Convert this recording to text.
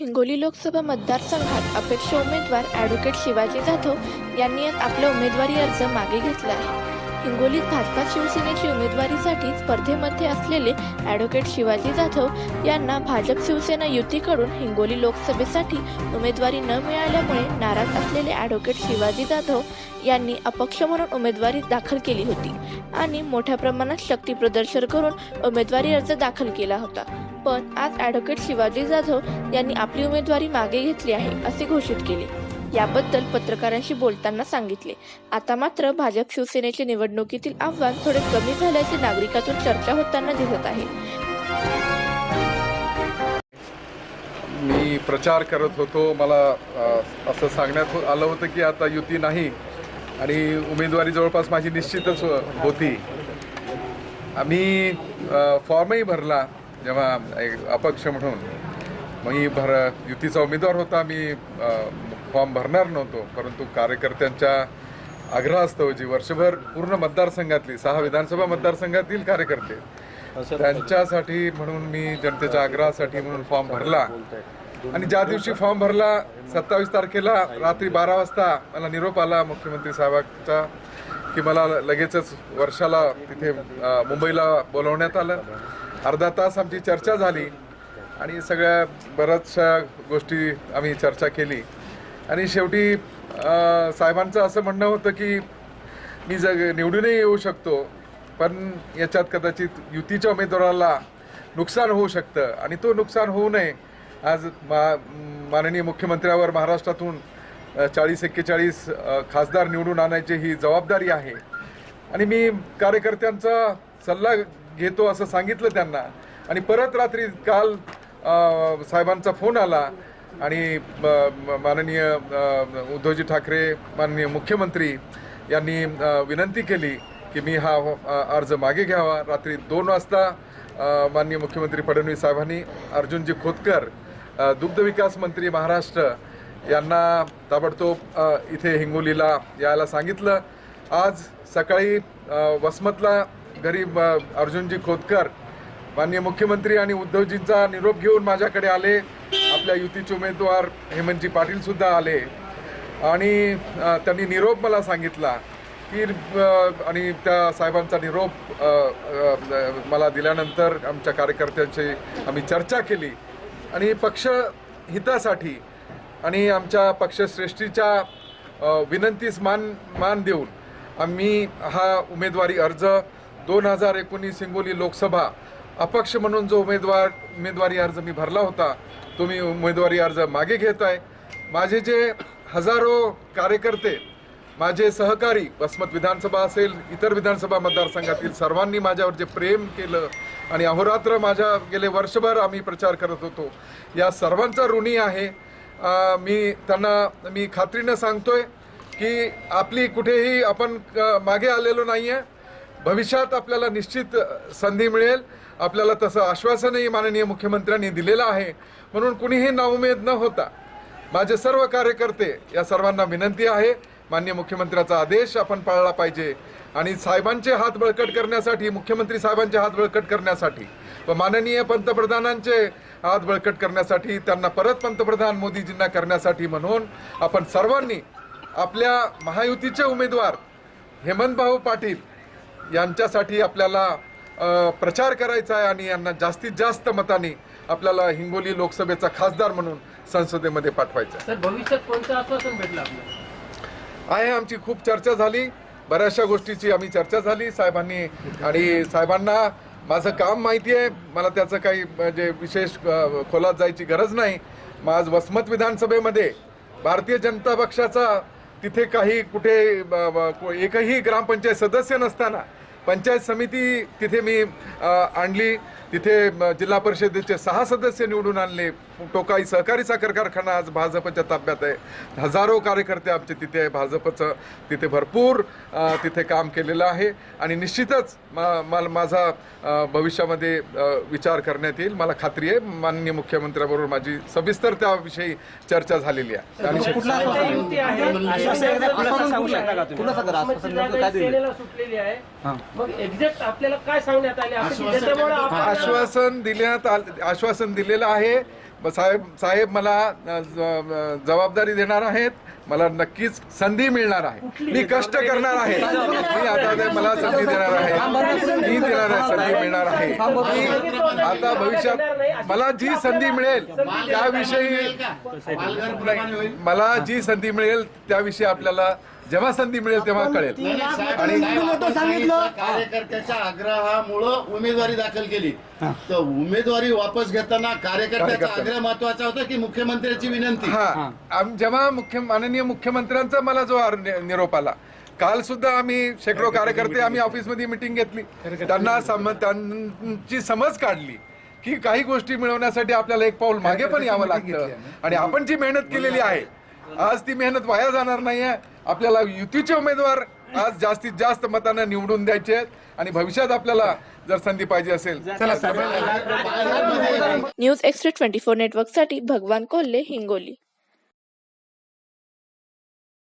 हिंगोली लोकसभा मतदारसंघात अपेक्षा उमेदवार ॲडव्होकेट शिवाजी जाधव यांनी आपला उमेदवारी अर्ज मागे घेतला आहे. हिंगोलीत भाजपा शिवसेनेची उमेदवारीसाठी स्पर्धेमध्ये असलेले ॲडव्होकेट शिवाजी जाधव यांना भाजप शिवसेना युतीकडून हिंगोली लोकसभेसाठी उमेदवारी न मिळाल्यामुळे नाराज असलेले ॲडव्होकेट शिवाजी जाधव यांनी अपक्ष म्हणून उमेदवारी दाखल केली होती आणि मोठ्या प्रमाणात शक्ती प्रदर्शन करून उमेदवारी अर्ज दाखल केला होता. पण आज ॲडव्होकेट शिवाजी जाधव यांनी आपली उमेदवारी मागे घेतली आहे असे घोषित केले. याबद्दल पत्रकारांशी बोलताना सांगितले. आता मात्र भाजप शिवसेनेच्या निवडणुकीतील आव्हान थोडे कमी झाल्याचे नागरिकातून चर्चा होताना दिसत आहे. मी प्रचार करत होतो. मला असं सांगण्यात हो-, आलं होतं की आता युती नाही आणि उमेदवारी जवळपास माझी निश्चितच हो-, होती. आम्ही फॉर्मही भरला जेव्हा एक अपक्ष म्हणून. मग मी भर युतीचा उमेदवार होता. मी फॉर्म भरणार नव्हतो परंतु कार्यकर्त्यांच्या आग्रहास्तव जी वर्षभर पूर्ण मतदारसंघातली सहा विधानसभा मतदारसंघातील कार्यकर्ते त्यांच्यासाठी म्हणून मी जनतेच्या आग्रहासाठी म्हणून फॉर्म भरला. आणि ज्या दिवशी फॉर्म भरला सत्तावीस तारखेला रात्री बारा वाजता मला निरोप आला मुख्यमंत्री साहेबांचा की मला लगेचच वर्षाला तिथे मुंबईला बोलवण्यात आलं. अर्धा तास आमची चर्चा झाली आणि सगळ्या बऱ्याचशा गोष्टी आम्ही चर्चा केली. आणि शेवटी साहेबांचं असं म्हणणं होतं की मी जग निवडूनही येऊ शकतो पण याच्यात कदाचित युतीच्या उमेदवाराला नुकसान होऊ शकतं. आणि तो नुकसान होऊ नये. आज मा माननीय मुख्यमंत्र्यावर महाराष्ट्रातून चाळीस एक्केचाळीस खासदार निवडून आणायची ही जबाबदारी आहे. आणि मी कार्यकर्त्यांचा सल्ला घेतो असं सांगितलं त्यांना. आणि परत रात्री काल साहेबांचा फोन आला आणि ब- म- माननीय उद्धवजी ठाकरे माननीय मुख्यमंत्री यांनी विनंती केली की मी हा अर्ज मागे घ्यावा. रात्री दोन वाजता माननीय मुख्यमंत्री फडणवीस साहेबांनी अर्जुनजी खोतकर दुग्धविकास दुग्ध विकास मंत्री महाराष्ट्र यांना ताबडतोब इथे हिंगोलीला यायला सांगितलं. आज सकाळी वसमतला घरी अर्जुनजी खोतकर माननीय मुख्यमंत्री आणि उद्धवजींचा निरोप घेऊन माझ्याकडे आले. आपल्या युतीचे उमेदवार हेमंतजी पाटील सुद्धा आले. आणि त्यांनी निरोप मला सांगितला की आणि त्या साहेबांचा निरोप मला दिल्यानंतर आमच्या कार्यकर्त्यांशी आम्ही चर्चा केली. आणि पक्ष हितासाठी आणि आमच्या पक्षश्रेष्ठीच्या विनंतीस मान मान देऊन आम्ही हा उमेदवारी अर्ज दोन हजार एकोणीस हिंगोली लोकसभा अपक्ष म्हणून जो उमेदवार उमेदवारी अर्ज मी भरला होता तो मी उमेदवारी अर्ज मागे घेत आहे माझे जे हजारो कार्यकर्ते माझे सहकारी वसमत विधानसभा असेल इतर विधानसभा मतदारसंघातील सर्वांनी माझ्यावर जे प्रेम केलं आणि अहोरात्र माझ्या गेले वर्षभर आम्ही प्रचार करत होतो या सर्वांचा ऋणी आहे. मी त्यांना मी खात्रीनं सांगतोय की आपली कुठेही आपण मागे आलेलो नाही आहे भविष्यात आपल्याला निश्चित संधी मिळेल. आपल्याला तसं आश्वासनही माननीय मुख्यमंत्र्यांनी दिलेलं आहे. म्हणून कुणीही नाउमेद न होता माझे सर्व कार्यकर्ते या सर्वांना विनंती आहे. माननीय मुख्यमंत्र्याचा आदेश आपण पाळला पाहिजे. आणि साहेबांचे हात बळकट करण्यासाठी मुख्यमंत्री साहेबांचे हात बळकट करण्यासाठी व माननीय पंतप्रधानांचे हात बळकट करण्यासाठी त्यांना परत पंतप्रधान मोदीजींना करण्यासाठी म्हणून आपण सर्वांनी आपल्या महायुतीचे उमेदवार हेमंतभाऊ पाटील यांच्यासाठी आपल्याला प्रचार करायचा आहे आणि यांना जास्तीत जास्त मताने आपल्याला हिंगोली लोकसभेचा खासदार म्हणून संसदेमध्ये पाठवायचं भविष्यात कोणतं आश्वासन भेटलं आपल्याला? आहे आमची खूप चर्चा झाली. बऱ्याचशा गोष्टीची आम्ही चर्चा झाली. साहेबांनी आणि साहेबांना माझं काम माहिती आहे. मला त्याचं काही म्हणजे विशेष खोलात जायची गरज नाही. मग आज वसमत विधानसभेमध्ये भारतीय जनता पक्षाचा तिथे काही कुठे एकही ग्रामपंचायत सदस्य नसताना पंचायत समिती तिथे मी आणली. तिथे म, जिल्हा परिषदेचे सहा सदस्य निवडून आणले. टोकाई सहकारी साखर कारखाना आज भाजपच्या ताब्यात आहे. हजारो कार्यकर्ते आमचे तिथे आहे. भाजपचं तिथे भरपूर तिथे काम केलेलं आहे. आणि निश्चितच मा- मला माझा भविष्यामध्ये विचार करण्यात येईल. मला खात्री आहे. माननीय मुख्यमंत्र्याबरोबर माझी सविस्तर त्याविषयी चर्चा झालेली आहे. आणि. आश्वासन ही. आपण आश्वासन देण्यात आल- आश्वासन दिलेलं आहे. साहेब साहेब मला जबाबदारी देणार आहेत. मला नक्कीच संधी मिळणार आहे. मी कष्ट करणार आहे. मी आता ते मला संधी देणार आहे. मी देणार आहे संधी मिळणार आहे. मी आता भविष्यात मला जी संधी मिळेल त्याविषयी मला जी संधी मिळेल त्याविषयी आपल्याला जेव्हा संधी मिळेल तेव्हा कळेल. आणि कार्यकर्त्याच्या आग्रहामुळं उमेदवारी दाखल केली. तर उमेदवारी वापस घेताना कार्यकर्त्याचा कार्यकर्ता. आग्रह महत्त्वाचा होता की मुख्यमंत्र्याची विनंती? हा. जेव्हा मुख्य माननीय मुख्यमंत्र्यांचा मला जो निरोप आला काल सुद्धा आम्ही शेकडो कार्यकर्ते आम्ही ऑफिसमध्ये मिटिंग घेतली. त्यांना त्यांची समज काढली की काही गोष्टी मिळवण्यासाठी आपल्याला एक पाऊल मागे पण यावं लागतं. आणि आपण जी मेहनत केलेली आहे आज ती मेहनत वाया जाणार नाहीये. आपल्याला युतीचे उमेदवार आज जास्तीत जास्त मतानं निवडून द्यायचे आहेत. आणि भविष्यात आपल्याला जर संधी पाहिजे असेल. न्यूज एक्स्ट्रा ट्वेंटी फोर नेटवर्कसाठी भगवान कोल्हे हिंगोली.